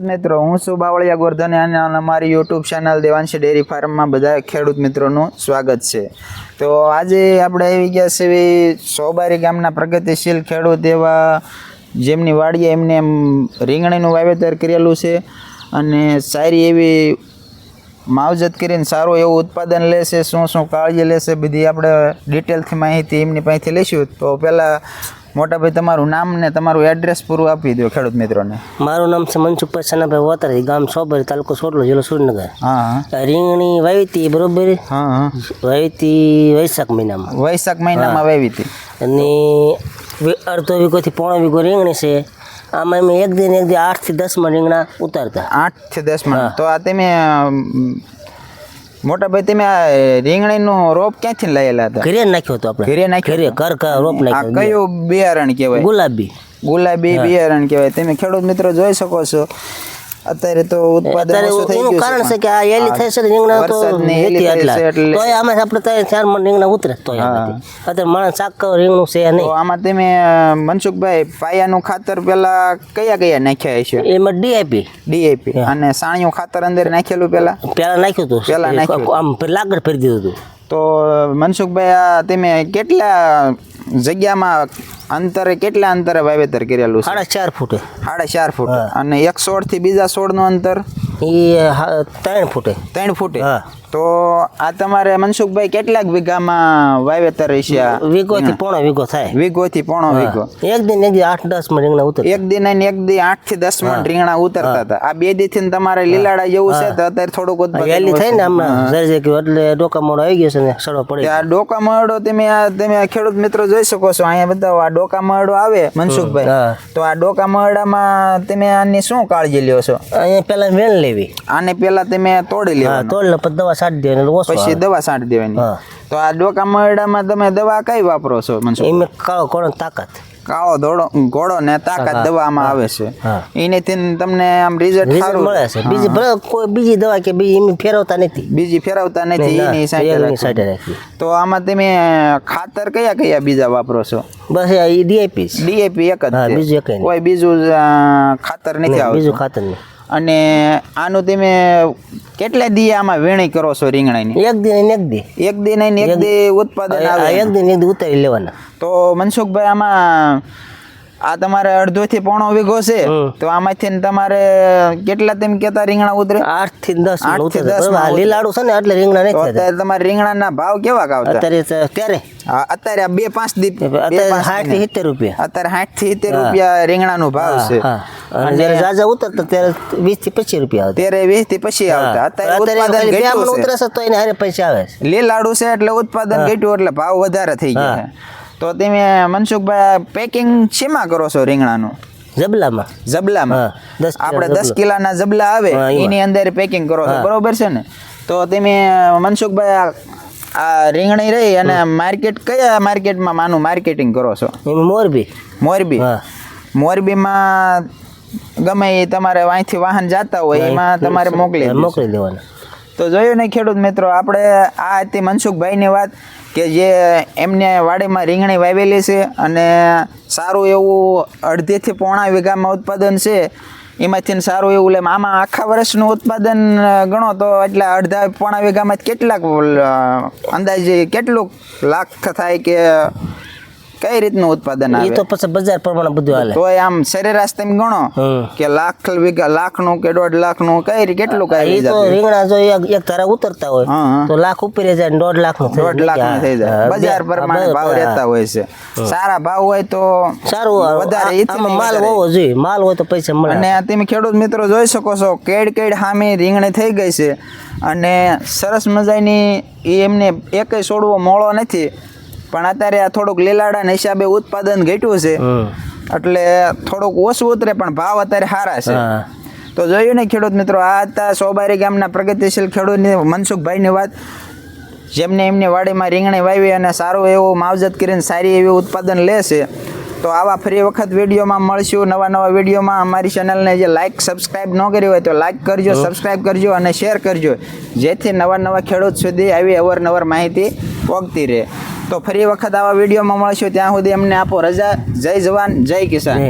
મિત્રો, હું છું બાવળિયા ગોરધન અને અમારી યુટ્યુબ ચેનલ દેવાંશી ડેરી ફાર્મમાં બધા ખેડૂત મિત્રોનું સ્વાગત છે. તો આજે આપણે આવી ગયા છે સોબારી ગામના પ્રગતિશીલ ખેડૂત એવા જેમની વાડીએ એમને એમ રીંગણીનું વાવેતર કરેલું છે અને સારી એવી માવજત કરીને સારું એવું ઉત્પાદન લેશે શું શું કાળજી લેશે બધી આપણે ડિટેલથી માહિતી એમની પાસેથી લઈશું. તો પહેલાં મોટાભાઈ તમારું નામ ને તમારું એડ્રેસ પૂરું આપી દો ખેડૂત મિત્રોને. મારું નામ છે મનસુખભાઈ સનાભાઈ વોતરી ગામ સોબર તાલુકો સોટલો જિલ્લો સુરેન્દ્રનગર. હા રીંગણી વાવીતી બરોબર? હા વાવીતી વૈશાખ મહિનામાં. વૈશાખ મહિનામાં વાવીતી. અને અડધો વીઘોથી પોણો વીઘો રીંગણી છે. આમાં અમે એક દિન એક દિન આઠથી દસમાં રીંગણા ઉતારતા. આઠથી દસ મિનિટ તો આ તમે અમ, મોટાભાઈ તમે આ રીંગણીનું રોપ ક્યાંથી લાયેલા હતા? ઘરે નાખ્યો હતો આપણે. ઘરે નાખ્યો ઘરે ઘર ઘર રોપ આ નાખ્યો કયું બિયારણ કહેવાય? ગુલાબી. ગુલાબી બિયારણ કહેવાય. તમે ખેડૂત મિત્રો જોઈ શકો છો. અત્યારે તો ઉત્પાદન ઓછું થઈ ગયું કારણ છે કે આ એલી છે રીંગણા તો આમાં આપણે ચાર મણ રીંગણા ઉતરે તોય અત્યારે માણસ શાક રીંગણું છે નહીં. આમાં તમે મનસુખભાઈ પાયાનું ખાતર પેલા કયા કયા નાખ્યા છે એમાં ડીઆઈપી ડીએપી અને સાણિયું ખાતર અંદર નાખેલું પેલા? પેલા નાખ્યું હતું. પહેલા નાખ્યું. આમ લાગડ ફેરી દીધું હતું. તો મનસુખભાઈ આ તમે કેટલા જગ્યામાં અંતરે કેટલા અંતરે વાવેતર કરેલું છે? સાડા ચાર ફૂટે. સાડા ચાર ફૂટ. અને એક છોડથી બીજા છોડનું અંતર? એ ત્રણ ફૂટે. ત્રણ ફૂટે? તો આ તમારે મનસુખભાઈ કેટલાક વીઘામાં વાવેતર છે આ? વીઘો થી પોણો વીઘો થાય. વીઘોથી પોણો વીઘો. એક દિન એક આઠ દસ મણ રીંગણા ઉતર એક દિન અને એક દી આઠથી દસ મણ રીંગણા ઉતરતા હતા. આ બે દી થી તમારે લીલાડા જેવું છે તો અત્યારે થોડુંક વેલી થાય ને હમણાં એટલે ડોકા મોડો આવી ગયો છે ને સડો પડે આ ડોકા મરડો તમે આ તમે ખેડૂત મિત્રો જોઈ શકો છો અહીંયા બતાવો આ ડોકા મરડો આવે મનસુખભાઈ. તો આ ડોકા મરડામાં તમે આની શું કાળજી લ્યો છો? અહીંયા પેલા વેણ લેવી. આને પેલા તમે તોડી લેવા તોડ પછી દવા છાંટી દેવાની પછી દવા છાંટી દેવાની. તો આ ડોકા મરડામાં તમે દવા કઈ વાપરો છો એમાં કાળો કોણ તાકાત. કાળો ધોળો ઘોડો ને તાકાત દવામાં આવે છે. એનેથી તમને આમ રિઝલ્ટ સારું મળે છે. બીજી ભલે કોઈ બીજી દવા કે બીજી એમ ફેરવતા નથી. બીજી ફેરવતા નથી એની સાઈડ રાખી. તો આમાં તમે ખાતર કયા કયા બીજા વાપરો છો? બસ એ ડીઆઈપી ડીએપી એક જ બીજું કોઈ બીજું ખાતર નથી આવતું. બીજું ખાતર નહીં. અને આનું તમે કેટલા દી આમાં વેણી કરો છો રીંગણાની? એક દિન એક દી. એક દી નહીં એક દી ઉત્પાદન આવે એક દિન એક દી ઉતારી લેવાના. તો મનસુખભાઈ આમાં આ તમારે અડધો થી પોણો વીઘો છે. તો આમાંથી ને તમારે કેટલા તેમ કેતા રીંગણા ઉતરે? આઠથી દસ આઠથી દસ લીલાડું છે ને એટલે રીંગણા નહીં અત્યારે તમારે રીંગણાના ભાવ કેવા આવતા અત્યારે ત્યારે અત્યારે? આ બે પાંચ દી બે અત્યારે સાઠથી સિત્તેર રૂપિયા. અત્યારે સાઠથી સિત્તેર રૂપિયા રીંગણાનો ભાવ છે. હા. અને જ્યારે જાજા ઉતરતા ત્યારે વીસથી પચીસ રૂપિયા આવતા. ત્યારે વીસથી આવતા. અત્યારે ઉત્પાદન તો એને હારે પૈસા આવે લીલાડું છે એટલે ઉત્પાદન ઘટ્યું એટલે ભાવ વધારે થઈ ગયા તો તમે મનસુખભાઈ પેકિંગ શેમાં કરો છો રીંગણાનું? જબલામાં. જબલામાં. આપણે દસ કિલાના જબલા આવે એની અંદર પેકિંગ કરો છો. બરોબર છે ને? તો તમે મનસુખભાઈ આ- આ રીંગણી રહી અને માર્કેટ કયા માર્કેટમાં માનું માર્કેટિંગ કરો છો? મોરબી. મોરબી. મોરબીમાં ગમે એ તમારે અહીંથી વાહન જાતા હોય એમાં તમારે મોકલી મોકલી દેવાના. તો જોયું ને ખેડૂત મિત્રો આપણે આ હતી મનસુખભાઈની વાત કે જે એમને વાડીમાં રીંગણી વાવેલી છે અને સારું એવું અડધીથી પોણા વીઘામાં ઉત્પાદન છે. એમાંથી સારું એવું લેમ આમાં આખા વર્ષનું ઉત્પાદન ગણો તો એટલે અડધા પોણા વીઘામાં કેટલાક અંદાજે કેટલું લાખ થાય કે કઈ રીતનું ઉત્પાદન આવે? તો પછી બજાર પ્રમાણે બધું હાલે. તો આમ સરેરાશ તમે ગણો કે લાખ વીઘા લાખનું કે દોઢ લાખનું કઈ રી- કેટલું કઈ તો રીંગણા જો એક ધારા ઉતરતા હોય. તો લાખ ઉપર જાય દોઢ લાખનું દોઢ લાખનું થઈ જાય. બજાર પ્રમાણે ભાવ રહેતા હોય છે. સારા ભાવ હોય તો સારું વધારે માલ હોવો જોઈએ. માલ હોય તો પૈસા મળે. અને તમે ખેડૂત મિત્રો જોઈ શકો છો કેડ કેડ હામી રીંગણી થઈ ગઈ છે. અને સરસ મજાની એમને એકય છોડવો મોળો નથી. પણ અત્યારે આ થોડુંક લીલાડાના હિસાબે ઉત્પાદન ઘટ્યું છે. એટલે થોડુંક ઓછું ઉતરે પણ ભાવ અત્યારે સારા છે. તો જોયું ને ખેડૂત મિત્રો આ હતા સોબારી ગામના પ્રગતિશીલ ખેડૂતની મનસુખભાઈની વાત. જેમને એમની વાડીમાં રીંગણી વાવી અને સારું એવું માવજત કરીને સારી એવી ઉત્પાદન લે છે. તો આવા ફરી વખત વિડીયોમાં મળશું. નવા નવા વિડીયોમાં અમારી ચેનલને જે લાઇક સબસ્ક્રાઇબ ન કરી હોય તો લાઇક કરજો સબસ્ક્રાઇબ કરજો અને શેર કરજો. જેથી નવા નવા ખેડૂત સુધી આવી અવારનવાર માહિતી પહોંચતી રહે. તો ફરી વખત આવા વિડીયોમાં મળશું. ત્યાં સુધી અમને આપો રજા. જય જવાન, જય કિસાન.